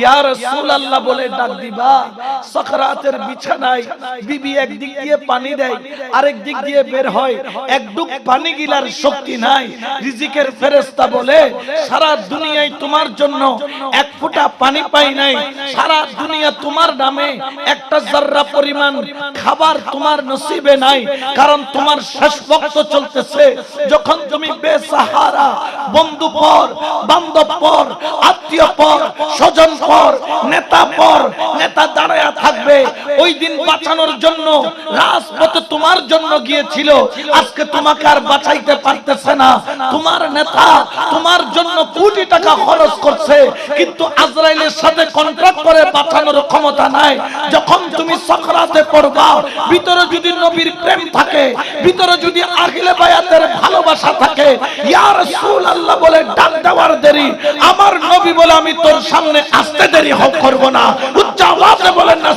ইয়া রাসূলুল্লাহ বলে ডাক দিবা সকরাতের বিছানায় বিবি একদিক দিয়ে পানি দেয় আরেক দিক দিয়ে বের হয় এক ডুব পানি গিলার শক্তি নাই। রিজিকের ফেরেশতা বলে সারা দুনিয়ায় তোমার জন্য এক ফোঁটা পানি পাই নাই। সারা দুনিয়া তোমার নামে একটা জাররা পরিমাণ খাবার তোমার নসিবে নাই। কারণ তোমার শেষ বক্ত চলতেছে। যখন তুমি বেসাহারা বন্ধু পর বান্ধব পর আত্মীয় পর স্বজন পর নেতা পর নেতা দাঁড়ায়া থাকবে। ওই দিন বাঁচানোর জন্য, রাজপথে তোমার জন্য গিয়েছিল। আজকে তোমাকে আর বাঁচাইতে পারতেছে না। তোমার নেতা তোমার জন্য কোটি টাকা খরচ করছে, কিন্তু আজরাইলের সাথে কন্ট্রাক্ট করে বাঁচানোর ক্ষমতা নাই। যখন তুমি সকরাতে পড়বা, ভিতরে যদি নবীর প্রেম থাকে, ভিতরে যদি আখিলে বায়াতের ভালোবাসা থাকে, ইয়া রাসূলুল্লাহ বলে ডাক দেওয়ার দেরি। আমার নবী বলে আমি তোর সামনে আসতে দেরি, হোক করব না। উচ্চ আওয়াজে বলেন না